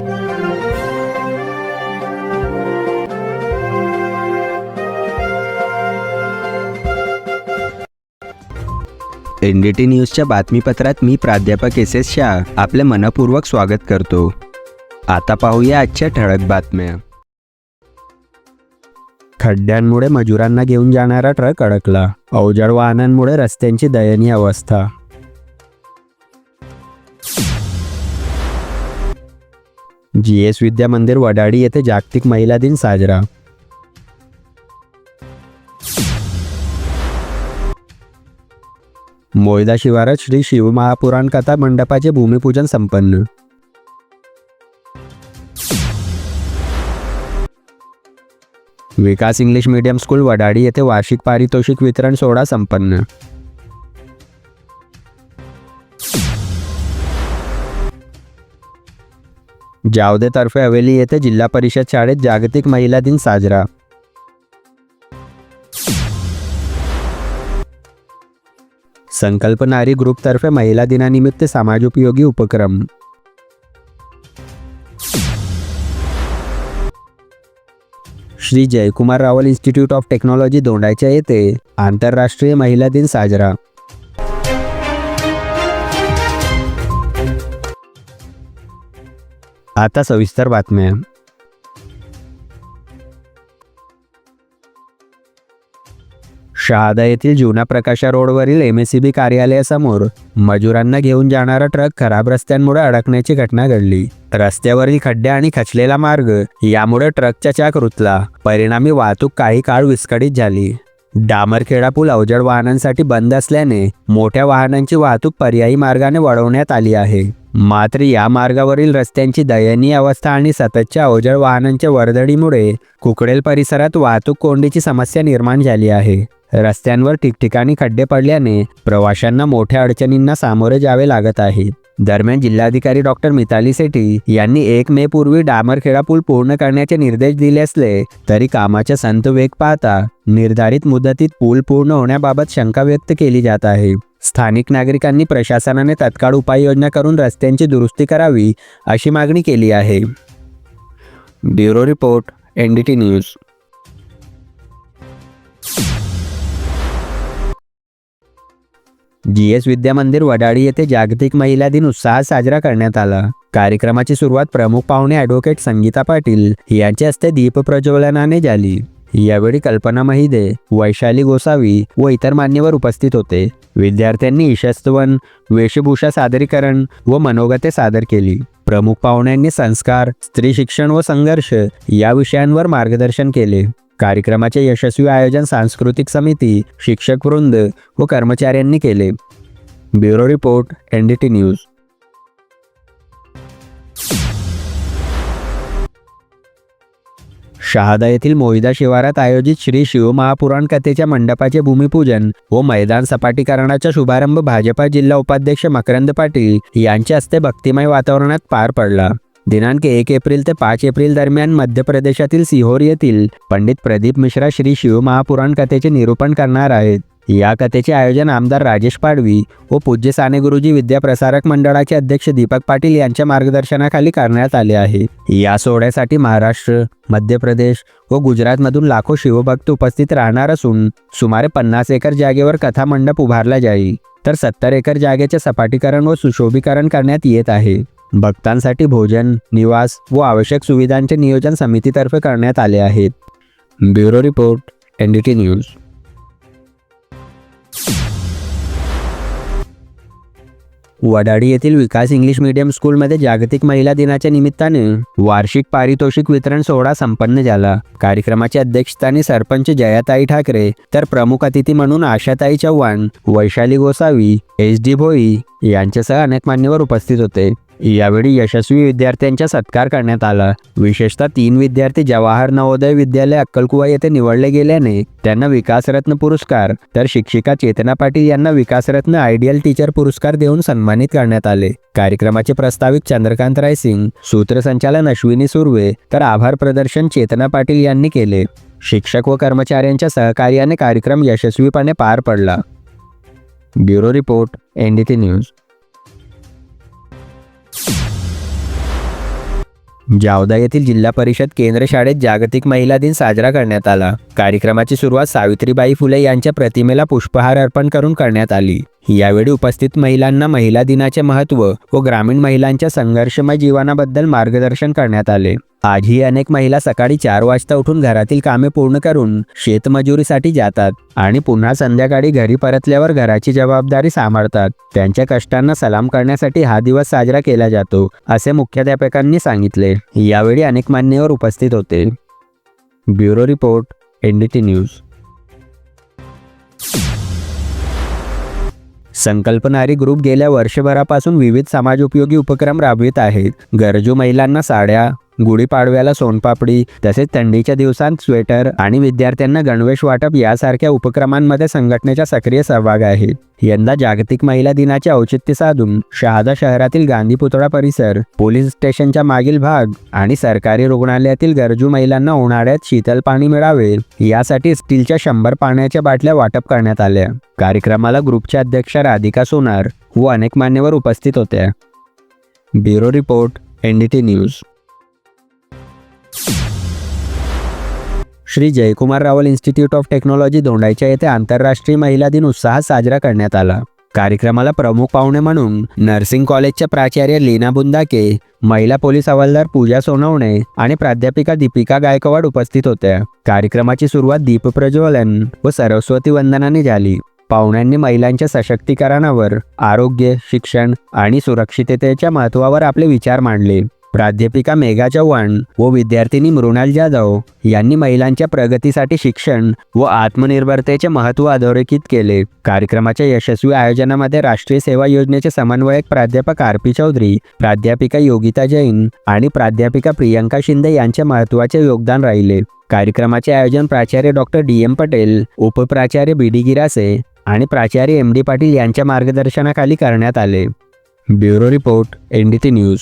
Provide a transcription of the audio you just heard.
N D T न्यूजच्या बातमीपत्रात मी प्राध्यापक S S Shah आपले मनपूर्वक स्वागत करतो. आता पाहूया आजच्या ठळक बातम्या. खड्ड्यांमुळे मजुरांना घेऊन जाणारा ट्रक अडकला. अवजड वाहनांमुळे रस्त्यांची दयनीय अवस्था. जी एस विद्या मंदिर वडाडी येथे जागतिक महिला दिन साजरा. मोयदा शिवारात श्री शिवमहापुराण कथा मंडपाचे भूमिपूजन संपन्न. Vikas English medium school Vadadi येथे वार्षिक पारितोषिक वितरण सोहळा संपन्न. जावदेतर्फे हवेली येथे जिल्हा परिषद शाळेत जागतिक महिला दिन साजरा. संकल्प नारी ग्रुपतर्फे महिला दिनानिमित्त समाजोपयोगी उपक्रम. Shri Jaykumar Rawal institute of technology दोंडाच्या येथे आंतरराष्ट्रीय महिला दिन साजरा. आता सविस्तर बातम्या. शहादा येथील जुना प्रकाशा रोडवरील एम एस सी बी कार्यालयासमोर मजुरांना घेऊन जाणारा ट्रक खराब रस्त्यांमुळे अडकण्याची घटना घडली. रस्त्यावरील खड्डे आणि खचलेला मार्ग यामुळे ट्रकचा चाक रुतला. परिणामी वाहतूक काही काळ विस्कळीत झाली. डामरखेडा पूल अवजड वाहनांसाठी बंद असल्याने मोठ्या वाहनांची वाहतूक पर्यायी मार्गाने वळवण्यात आली आहे. मात्र या मार्गावरील रस्त्यांची दयनीय अवस्था आणि सततच्या अवजड वाहनांच्या वर्दळीमुळे कुकडेल परिसरात वाहतूक कोंडीची समस्या निर्माण झाली आहे. रस्त्यांवर ठिकठिकाणी खड्डे पडल्याने प्रवाशांना मोठ्या अडचणींना सामोरे जावे लागत आहे. दरम्यान जिल्हाधिकारी डॉक्टर मिताली सेठी यांनी एक मे पूर्वी डामरखेडा पूल पूर्ण करण्याचे निर्देश दिले असले तरी कामाच्या संत वेग पाहता निर्धारित मुदतीत पूल पूर्ण होण्याबाबत शंका व्यक्त केली जात आहे. स्थानिक नागरिकांनी प्रशासनाने तत्काळ उपाययोजना करून रस्त्यांची दुरुस्ती करावी अशी मागणी केली आहे. Bureau report N D T news. G S Vidya Mandir Vadali येथे जागतिक महिला दिन उत्साहात साजरा करण्यात आला. कार्यक्रमाची सुरुवात प्रमुख पाहुणे ॲडव्होकेट संगीता पाटील यांच्या हस्ते दीप प्रज्वलनाने झाली. यावेळी कल्पना महिदे वैशाली गोसावी व इतर मान्यवर उपस्थित होते. विद्यार्थ्यांनी ईशस्तवन वेशभूषा सादरीकरण व मनोगते सादर केली. प्रमुख पाहुण्यांनी संस्कार स्त्री शिक्षण व संघर्ष या विषयांवर मार्गदर्शन केले. कार्यक्रमाचे यशस्वी आयोजन सांस्कृतिक समिती शिक्षक वृंद व कर्मचाऱ्यांनी केले. Bureau report N D T news. Shahada येथील मोहिदा शिवारात आयोजित श्री शिवमहापुराण कथेच्या मंडपाचे भूमिपूजन व मैदान सपाटीकरणाचा शुभारंभ भाजपा जिल्हा उपाध्यक्ष मकरंद पाटील यांच्या हस्ते भक्तिमय वातावरणात पार पडला. दिनांक एक एप्रिल ते पाच एप्रिल दरम्यान मध्य प्रदेशातील सिहोर येथील पंडित प्रदीप मिश्रा श्री शिवमहापुराण कथेचे निरूपण करणार आहेत. या कथेचे आयोजन आमदार राजेश पाडवी व पूज्य साने गुरुजी विद्याप्रसारक मंडळाचे अध्यक्ष दीपक पाटील यांच्या मार्गदर्शनाखाली करण्यात आले आहे. या सोहळ्यासाठी महाराष्ट्र मध्य प्रदेश व गुजरातमधून लाखो शिवभक्त उपस्थित राहणार असून सुमारे पन्नास एकर जागेवर कथा मंडप उभारला जाईल. तर सत्तर एकर जागेचे सपाटीकरण व सुशोभीकरण करण्यात येत आहे. भक्तांसाठी भोजन निवास व आवश्यक सुविधांचे नियोजन समितीतर्फे करण्यात आले आहेत. Bureau report N D T news. Vadadi येथील विकास इंग्लिश मीडियम स्कूलमध्ये जागतिक महिला दिनाच्या निमित्ताने वार्षिक पारितोषिक वितरण सोहळा संपन्न झाला. कार्यक्रमाच्या अध्यक्षस्थानी सरपंच जयाताई ठाकरे तर प्रमुख अतिथी म्हणून आशाताई चव्हाण वैशाली गोसावी एस डी भोई यांच्यासह अनेक मान्यवर उपस्थित होते. यावेळी यशस्वी विद्यार्थ्यांचा सत्कार करण्यात आला. विशेषतः तीन विद्यार्थी जवाहर नवोदय विद्यालय अक्कलकुवा येथे निवडले गेल्याने त्यांना विकासरत्न पुरस्कार तर शिक्षिका चेतना पाटील यांना विकासरत्न आयडियल टीचर पुरस्कार देऊन सन्मानित करण्यात आले. कार्यक्रमाचे प्रस्ताविक चंद्रकांत रायसिंग सूत्रसंचालन अश्विनी सुर्वे तर आभार प्रदर्शन चेतना पाटील यांनी केले. शिक्षक व कर्मचाऱ्यांच्या सहकार्याने कार्यक्रम यशस्वीपणे पार पडला. Bureau report N D news. Javda येथील जिल्हा परिषद केंद्र शाळेत जागतिक महिला दिन साजरा करण्यात आला. कार्यक्रमाची सुरुवात सावित्रीबाई फुले यांच्या प्रतिमेला पुष्पहार अर्पण करून करण्यात आली. यावेळी उपस्थित महिलांना महिला दिनाचे महत्त्व व ग्रामीण महिलांच्या संघर्षमय जीवनाबद्दल मार्गदर्शन करण्यात आले. आजही अनेक महिला सकाळी चार वाजता उठून घरातील कामे पूर्ण करून शेतमजुरीसाठी जातात आणि पुन्हा संध्याकाळी घरी परतल्यावर घराची जबाबदारी सांभाळतात. त्यांच्या कष्टांना सलाम करण्यासाठी हा दिवस साजरा केला जातो असे मुख्याध्यापकांनी सांगितले. यावेळी अनेक मान्यवर उपस्थित होते. Bureau report NDT news. संकल्पनारी group गेल्या वर्षभरापासून विविध समाजोपयोगी उपक्रम राबवित आहेत. गरजू महिलांना साड्या गुढीपाडव्याला सोनपापडी तसेच थंडीच्या दिवसांत स्वेटर आणि विद्यार्थ्यांना गणवेश वाटप यासारख्या उपक्रमांमध्ये संघटनेचा सक्रिय सहभाग आहे. यंदा जागतिक महिला दिनाचे औचित्य साधून शहादा शहरातील गांधी पुतळा परिसर पोलीस स्टेशनच्या मागील भाग आणि सरकारी रुग्णालयातील गरजू महिलांना उन्हाळ्यात शीतल पाणी मिळावे यासाठी स्टीलच्या शंभर पाण्याच्या बाटल्या वाटप करण्यात आल्या. कार्यक्रमाला ग्रुपच्या अध्यक्षा राधिका सोनार व अनेक मान्यवर उपस्थित होत्या. Bureau report NDT news. Shri Jaykumar Rawal institute of technology दोंडाईच्या येथे आंतरराष्ट्रीय महिला दिन उत्साहात साजरा करण्यात आला. कार्यक्रमाला प्रमुख पाहुणे म्हणून नर्सिंग कॉलेजच्या प्राचार्य लीना बुंदाके महिला पोलीस हवालदार पूजा सोनवणे आणि प्राध्यापिका दीपिका गायकवाड उपस्थित होत्या. कार्यक्रमाची सुरुवात दीपप्रज्वलन व सरस्वती वंदनाने झाली. पाहुण्यांनी महिलांच्या सशक्तीकरणावर आरोग्य शिक्षण आणि सुरक्षिततेच्या महत्त्वावर आपले विचार मांडले. प्राध्यापिका मेघा चव्हाण व विद्यार्थिनी मृणाल जाधव यांनी महिलांच्या प्रगतीसाठी शिक्षण व आत्मनिर्भरतेचे महत्त्व अधोरेखित केले. कार्यक्रमाच्या यशस्वी आयोजनामध्ये राष्ट्रीय सेवा योजनेचे समन्वयक प्राध्यापक आर पी चौधरी प्राध्यापिका योगिता जैन आणि प्राध्यापिका प्रियंका शिंदे यांचे महत्त्वाचे योगदान राहिले. कार्यक्रमाचे आयोजन प्राचार्य डॉक्टर डी. एम. पटेल उपप्राचार्य बी. डी. गिरासे आणि प्राचार्य एम. डी. पाटील यांच्या मार्गदर्शनाखाली करण्यात आले. Bureau report NDT news.